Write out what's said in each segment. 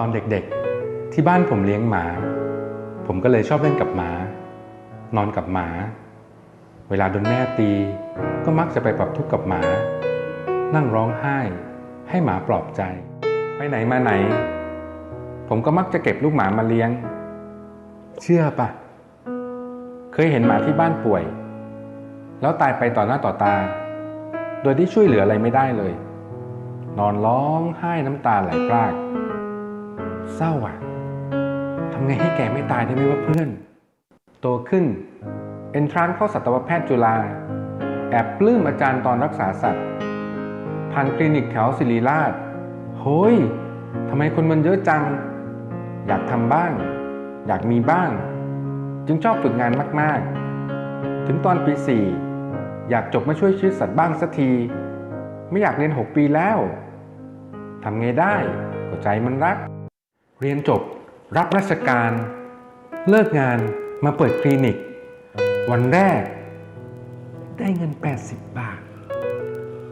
ตอนเด็กๆ ที่บ้านผมเลี้ยงหมา ผมก็เลยชอบเล่นกับหมา นอนกับหมา เวลาโดนแม่ตี ก็มักจะไปปรับทุกข์กับหมา นั่งร้องไห้ ให้หมาปลอบใจ ไปไหนมาไหน ผมก็มักจะเก็บลูกหมามาเลี้ยง เชื่อปะเคยเห็นหมาที่บ้านป่วย แล้วตายไปต่อหน้าต่อตา โดยที่ช่วยเหลืออะไรไม่ได้เลย นอนร้องไห้น้ำตาไหลพราก เศร้าอะทำไงให้แกไม่ตายได้ไหมว่าเพื่อน โตขึ้น เอนทรานเข้าสัตวแพทย์จุฬา แอบปลื้มอาจารย์ตอนรักษาสัตว์ ผ่านคลินิกแถวศิริราชโฮ้ยทำไมคนมันเยอะจัง อยากทำบ้าง อยากมีบ้าง จึงชอบฝึกงานมาก ๆ ถึงตอนปีสี่อยากจบมาช่วยชีวิตสัตว์บ้างสักที ไม่อยากเรียน6ปีแล้วทำไงได้ก็ใจมันรัก เรียนจบ รับราชการ เลิกงานมาเปิดคลินิก วันแรก ได้เงิน 80 บาท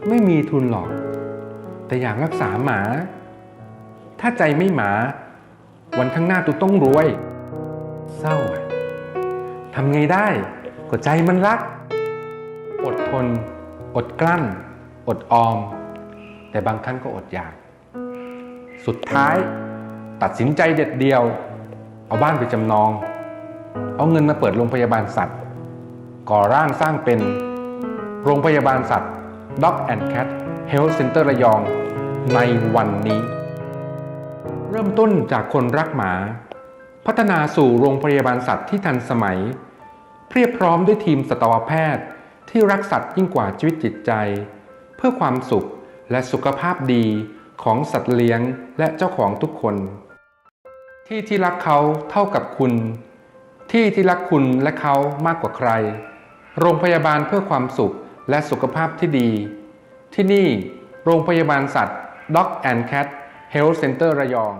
ไม่มีทุนหรอก แต่อยากรักษาหมา ถ้าใจไม่หมา วันข้างหน้าตูต้องรวย เศร้าทำไงได้ก็ใจมันรัก อดทน อดกลั้น อดออม แต่บางครั้งก็อดอยาก สุดท้าย ตัดสินใจเด็ดเดียว เอาบ้านไปจำนอง เอาเงินมาเปิดโรงพยาบาลสัตว์ ก่อร่างสร้างเป็นโรงพยาบาลสัตว์ Dog and Cat Health Center ระยองในวันนี้ เริ่มต้นจากคนรักหมา พัฒนาสู่โรงพยาบาลสัตว์ที่ทันสมัย เพียบพร้อมด้วยทีมสัตวแพทย์ ที่รักสัตว์ยิ่งกว่าชีวิตจิตใจ เพื่อความสุขและสุขภาพดีของสัตว์เลี้ยงและเจ้าของทุกคน ที่ที่รักเขาเท่ากับคุณ ที่ที่รักคุณและเขามากกว่าใคร โรงพยาบาลเพื่อความสุขและสุขภาพที่ดี ที่นี่ โรงพยาบาลสัตว์ Dog and Cat Health Center ระยอง